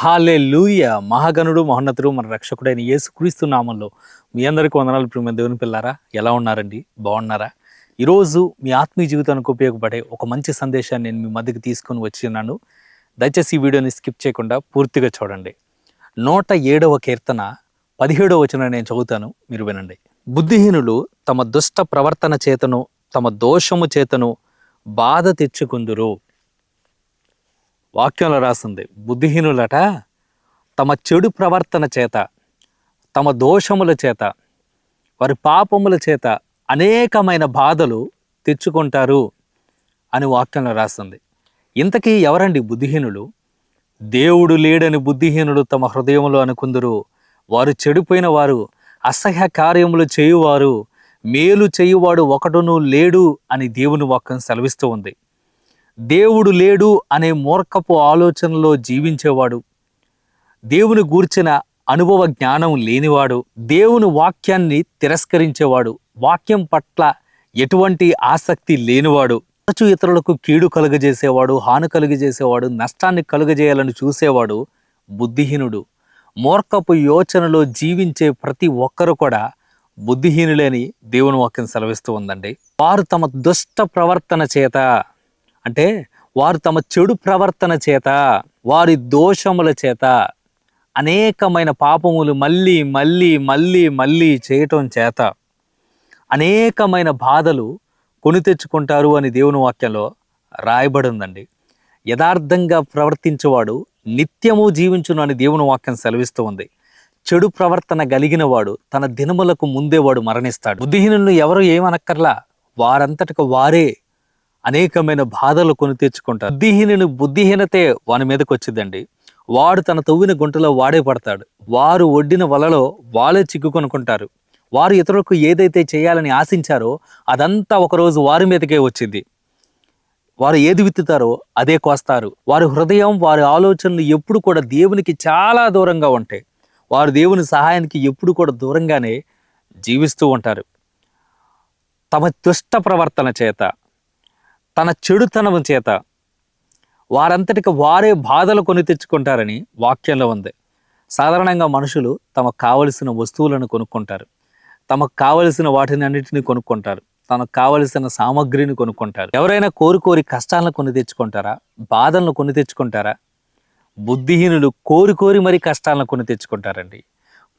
హాలే లూయ మహాగణుడు మహోన్నతుడు మన రక్షకుడైన యేసుక్రీస్తు నామంలో మీ అందరికీ వందనాలు ప్రియమైన దేవుని పిల్లారా. ఎలా ఉన్నారండి? బాగున్నారా? ఈరోజు మీ ఆత్మీయ జీవితానికి ఉపయోగపడే ఒక మంచి సందేశాన్ని నేను మీ మధ్యకి తీసుకొని వచ్చినాను దయచేసి ఈ వీడియోని స్కిప్ చేయకుండా పూర్తిగా చూడండి. నూట ఏడవ కీర్తన పదిహేడవ వచనం నేను చదువుతాను మీరు వినండి. బుద్ధిహీనులు తమ దుష్ట ప్రవర్తన చేతను తమ దోషము చేతను బాధ తెచ్చుకుందురు. వాక్యంలో రాస్తుంది బుద్ధిహీనులట తమ చెడు ప్రవర్తన చేత తమ దోషముల చేత వారి పాపముల చేత అనేకమైన బాధలు తెచ్చుకుంటారు అని వాక్యంలో రాస్తుంది. ఇంతకీ ఎవరండి బుద్ధిహీనులు? దేవుడు లేడని బుద్ధిహీనులు తమ హృదయంలో అనుకుందరు. వారు చెడిపోయిన వారు అసహ్య కార్యములు చేయువారు మేలు చేయువాడు ఒకడును లేడు అని దేవుని వాక్యం సెలవిస్తూ ఉంది. దేవుడు లేడు అనే మూర్ఖపు ఆలోచనలో జీవించేవాడు. దేవుని గూర్చిన అనుభవ జ్ఞానం లేనివాడు. దేవుని వాక్యాన్ని తిరస్కరించేవాడు. వాక్యం పట్ల ఎటువంటి ఆసక్తి లేనివాడు. తరచు ఇతరులకు కీడు కలుగజేసేవాడు హాని కలుగజేసేవాడు నష్టాన్ని కలుగజేయాలని చూసేవాడు బుద్ధిహీనుడు. మూర్ఖపు యోచనలో జీవించే ప్రతి ఒక్కరు కూడా బుద్ధిహీనులేని దేవుని వాక్యం సెలవిస్తూ ఉందండి. వారు తమ దుష్ట ప్రవర్తన చేత అంటే వారు తమ చెడు ప్రవర్తన చేత వారి దోషముల చేత అనేకమైన పాపములు మళ్ళీ మళ్ళీ మళ్ళీ మళ్ళీ చేయటం చేత అనేకమైన బాధలు కొని తెచ్చుకుంటారు అని దేవుని వాక్యంలో రాయబడి ఉందండి యథార్థంగా ప్రవర్తించేవాడు నిత్యము జీవించును అని దేవుని వాక్యం సెలవిస్తూ ఉంది. చెడు ప్రవర్తన కలిగిన వాడు తన దినములకు ముందే వాడు మరణిస్తాడు. బుద్ధిహీనులను ఎవరు ఏమనక్కర్లా? వారంతటికి వారే అనేకమైన బాధలు కొని తెచ్చుకుంటారు బుద్ధిహీనుని బుద్ధిహీనతే వాని మీదకి వచ్చిందండి వాడు తన తవ్విన గుంటలో వాడే పడతాడు. వారు ఒడ్డిన వలలో వాళ్ళే చిక్కుకొనుకుంటారు. వారు ఇతరులకు ఏదైతే చేయాలని ఆశించారో అదంతా ఒకరోజు వారి మీదకే వచ్చింది. వారు ఏది విత్తుతారో అదే కోస్తారు. వారి హృదయం వారి ఆలోచనలు ఎప్పుడు కూడా దేవునికి చాలా దూరంగా ఉంటాయి. వారు దేవుని సహాయానికి ఎప్పుడు కూడా దూరంగానే జీవిస్తూ ఉంటారు. తమ దుష్ట ప్రవర్తన చేత తన చెడుతనం చేత వారంతటికి వారే బాధలు కొని తెచ్చుకుంటారని వాక్యంలో ఉంది. సాధారణంగా మనుషులు తమకు కావలసిన వస్తువులను కొనుక్కుంటారు. తమకు కావలసిన వాటిని అన్నిటిని కొనుక్కుంటారు. తనకు కావలసిన సామగ్రిని కొనుక్కుంటారు. ఎవరైనా కోరుకోరి కష్టాలను కొని తెచ్చుకుంటారా? బాధలను కొని తెచ్చుకుంటారా? బుద్ధిహీనులు కోరి కోరి మరి కష్టాలను కొని తెచ్చుకుంటారండి.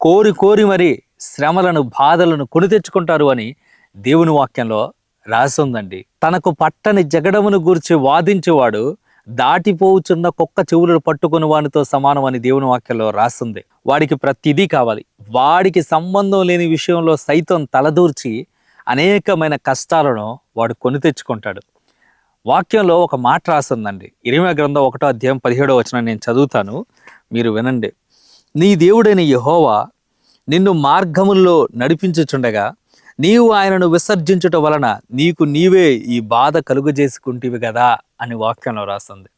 కోరి కోరి మరి శ్రమలను బాధలను కొని తెచ్చుకుంటారు అని దేవుని వాక్యంలో రాసిందండి. తనకు పట్టని జగడమును గూర్చి వాదించేవాడు దాటిపోవుచున్న కుక్క చెవులను పట్టుకుని వానితో సమానం అని దేవుని వాక్యంలో రాస్తుంది వాడికి ప్రతిదీ కావాలి. వాడికి సంబంధం లేని విషయంలో సైతం తలదూర్చి అనేకమైన కష్టాలను వాడు కొని తెచ్చుకుంటాడు. వాక్యంలో ఒక మాట రాసిందండి. ఇరవై గ్రంథం ఒకటో అధ్యాయం పదిహేడో వచ్చిన నేను చదువుతాను. మీరు వినండి. నీ దేవుడైన యహోవా నిన్ను మార్గముల్లో నడిపించుచుండగా నీవు ఆయనను విసర్జించుట వలన నీకు నీవే ఈ బాధ కలుగజేసుకుంటేవి కదా అని వాక్యంలో రాస్తుంది.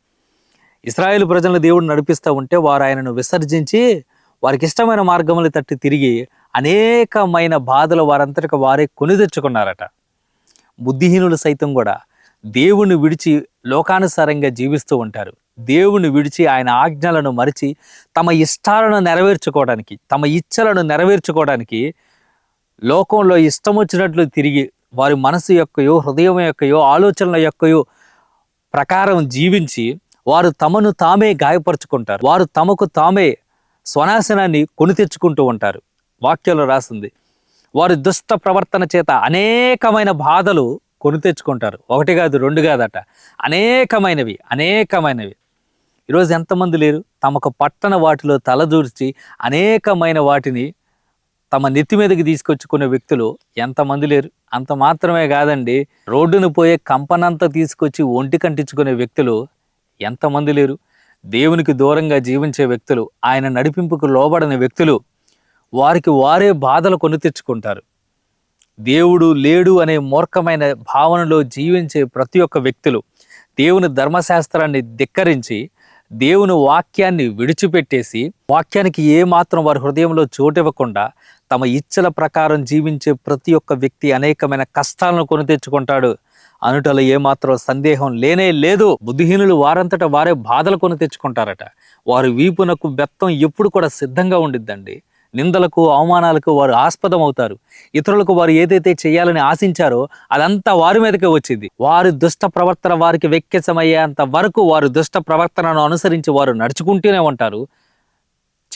ఇస్రాయేల్ ప్రజలను దేవుడు నడిపిస్తూ ఉంటే వారు ఆయనను విసర్జించి వారికి ఇష్టమైన మార్గములు తట్టి తిరిగి అనేకమైన బాధలు వారంతటికి వారే కొని తెచ్చుకున్నారట. బుద్ధిహీనులు సైతం కూడా దేవుని విడిచి లోకానుసారంగా జీవిస్తూ ఉంటారు. దేవుని విడిచి ఆయన ఆజ్ఞలను మరిచి తమ ఇష్టాలను నెరవేర్చుకోవడానికి తమ ఇచ్చలను నెరవేర్చుకోవడానికి లోకంలో ఇష్టం వచ్చినట్లు తిరిగి వారి మనసు యొక్కయో హృదయం యొక్కయో ఆలోచనల యొక్కయో ప్రకారం జీవించి వారు తమను తామే గాయపరుచుకుంటారు. వారు తమకు తామే స్వనాశనాన్ని కొని తెచ్చుకుంటూ ఉంటారు. వాక్యంలో రాసింది వారి దుష్ట ప్రవర్తన చేత అనేకమైన బాధలు కొని తెచ్చుకుంటారు. ఒకటి కాదు రెండు కాదట. అనేకమైనవి అనేకమైనవి. ఈరోజు ఎంతమంది లేరు? తమకు పట్టణ వాటిలో తలదూర్చి అనేకమైన వాటిని తమ నెత్తి మీదకి తీసుకొచ్చుకునే వ్యక్తులు ఎంతమంది లేరు. అంత మాత్రమే కాదండి. రోడ్డును పోయే కంపనంతా తీసుకొచ్చి ఒంటి కంటించుకునే వ్యక్తులు ఎంతమంది లేరు. దేవునికి దూరంగా జీవించే వ్యక్తులు ఆయన నడిపింపుకు లోబడని వ్యక్తులు వారికి వారే బాధలు కొని తెచ్చుకుంటారు. దేవుడు లేడు అనే మూర్ఖమైన భావనలో జీవించే ప్రతి ఒక్క వ్యక్తులు దేవుని ధర్మశాస్త్రాన్ని ధిక్కరించి దేవుని వాక్యాన్ని విడిచిపెట్టేసి వాక్యానికి ఏ మాత్రం వారి హృదయంలో చోటివ్వకుండా తమ ఇచ్చల ప్రకారం జీవించే ప్రతి ఒక్క వ్యక్తి అనేకమైన కష్టాలను కొని తెచ్చుకుంటాడు. అనుటలో ఏమాత్రం సందేహం లేనే లేదు. బుద్ధిహీనులు వారంతట వారే బాధలు కొని తెచ్చుకుంటారట. వారి వీపునకు బెత్తం ఎప్పుడు కూడా సిద్ధంగా ఉండిద్దండి. నిందలకు అవమానాలకు వారు ఆస్పదం అవుతారు ఇతరులకు వారు ఏదైతే చేయాలని ఆశించారో అదంతా వారి మీదకే వచ్చింది. వారి దుష్ట ప్రవర్తన వారికి వెక్కిసమయ్యేంత వరకు వారు దుష్ట ప్రవర్తనను అనుసరించి వారు నడుచుకుంటూనే ఉంటారు.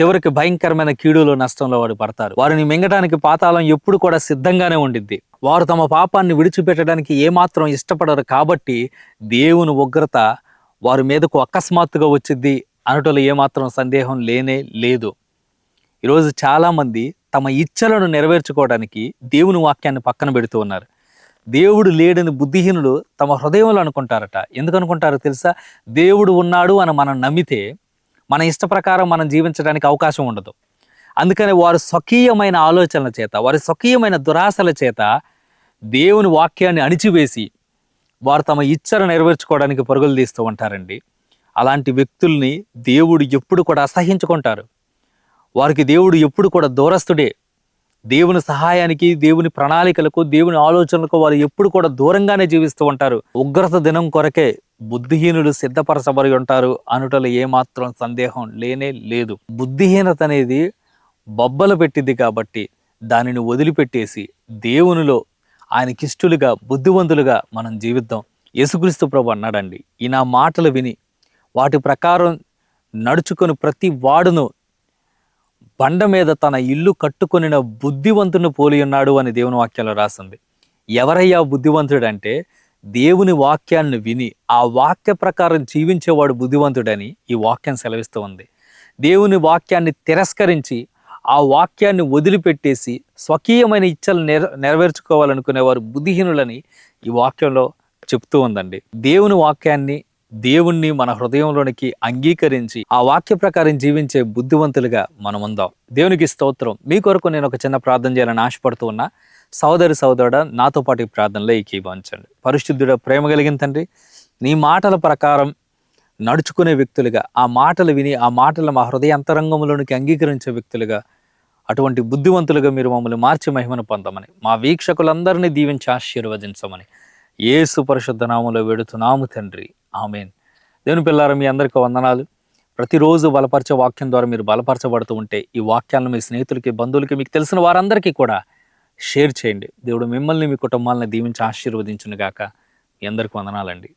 చివరికి భయంకరమైన కీడులో నష్టంలో వాడు పడతారు. వారిని మింగడానికి పాతాళం ఎప్పుడు కూడా సిద్ధంగానే ఉండిద్ది. వారు తమ పాపాన్ని విడిచిపెట్టడానికి ఏమాత్రం ఇష్టపడరు కాబట్టి దేవుని ఉగ్రత వారి మీదకు అకస్మాత్తుగా వచ్చింది అనటంలో ఏమాత్రం సందేహం లేనే లేదు. ఈరోజు చాలామంది తమ ఇచ్చలను నెరవేర్చుకోవడానికి దేవుని వాక్యాన్ని పక్కన పెడుతూ ఉన్నారు. దేవుడు లేడని బుద్ధిహీనులు తమ హృదయంలో అనుకుంటారట. ఎందుకు అనుకుంటారో తెలుసా? దేవుడు ఉన్నాడు అని మనం నమ్మితే మన ఇష్ట ప్రకారం మనం జీవించడానికి అవకాశం ఉండదు. అందుకని వారు స్వకీయమైన ఆలోచనల చేత వారి స్వకీయమైన దురాశల చేత దేవుని వాక్యాన్ని అణిచివేసి వారు తమ ఇచ్చను నెరవేర్చుకోవడానికి పరుగులు తీస్తూ ఉంటారండి. అలాంటి వ్యక్తుల్ని దేవుడు ఎప్పుడు కూడా అసహించుకుంటారు. వారికి దేవుడు ఎప్పుడు కూడా దూరస్తుడే. దేవుని సహాయానికి దేవుని ప్రణాళికలకు దేవుని ఆలోచనలకు వారు ఎప్పుడు కూడా దూరంగానే జీవిస్తూ ఉంటారు. ఉగ్రత దినం కొరకే బుద్ధిహీనులు సిద్ధపరచబడి ఉంటారు అనుటలు ఏమాత్రం సందేహం లేనే లేదు. బుద్ధిహీనత అనేది బొబ్బలు పెట్టింది కాబట్టి దానిని వదిలిపెట్టేసి దేవునిలో ఆయనకిష్టులుగా బుద్ధివంతులుగా మనం జీవిద్దాం. యేసుక్రీస్తు ప్రభు అన్నాడండి ఈ నా మాటలు విని వాటి ప్రకారం నడుచుకొని ప్రతి వాడును బండ మీద తన ఇల్లు కట్టుకొనిన బుద్ధివంతుని పోలి ఉన్నాడు అని దేవుని వాక్యంలో రాసింది. ఎవరయ్యా బుద్ధివంతుడంటే దేవుని వాక్యాన్ని విని ఆ వాక్య ప్రకారం జీవించేవాడు బుద్ధివంతుడని ఈ వాక్యం సెలవిస్తూ ఉంది. దేవుని వాక్యాన్ని తిరస్కరించి ఆ వాక్యాన్ని వదిలిపెట్టేసి స్వకీయమైన ఇచ్చలు నెర నెరవేర్చుకోవాలనుకునేవారు బుద్ధిహీనులని ఈ వాక్యంలో చెప్తూ ఉందండి. దేవుని వాక్యాన్ని దేవుణ్ణి మన హృదయంలోనికి అంగీకరించి ఆ వాక్య ప్రకారం జీవించే బుద్ధివంతులుగా మనం ఉందాం దేవునికి స్తోత్రం. మీ కొరకు నేను ఒక చిన్న ప్రార్థన చేయాలని ఆశపడుతూ ఉన్నా. సోదరి సోదరుడ నాతో పాటు ఈ ప్రార్థనలో ఏకీభవించండి పరిశుద్ధుడ ప్రేమ కలిగిన తండ్రి నీ మాటల ప్రకారం నడుచుకునే వ్యక్తులుగా ఆ మాటలు విని ఆ మాటలు మా హృదయ అంతరంగంలోనికి అంగీకరించే వ్యక్తులుగా అటువంటి బుద్ధివంతులుగా మీరు మమ్మల్ని మార్చి మహిమను పొందమని మా వీక్షకులందరినీ దీవించి ఆశీర్వదించమని ఏసు పరిశుద్ధ నామంలో వెడుతున్నాము తండ్రి. ఆమెన్. దేవుని పిల్లారు మీ అందరికీ వందనాలు. ప్రతిరోజు బలపరిచే వాక్యం ద్వారా మీరు బలపరచబడుతూ ఉంటే ఈ వాక్యాలను మీ స్నేహితులకి బంధువులకి మీకు తెలిసిన వారందరికీ కూడా షేర్ చేయండి. దేవుడు మిమ్మల్ని మీ కుటుంబాలను దీవించి ఆశీర్వదించును గాక మీ అందరికి వందనాలండి.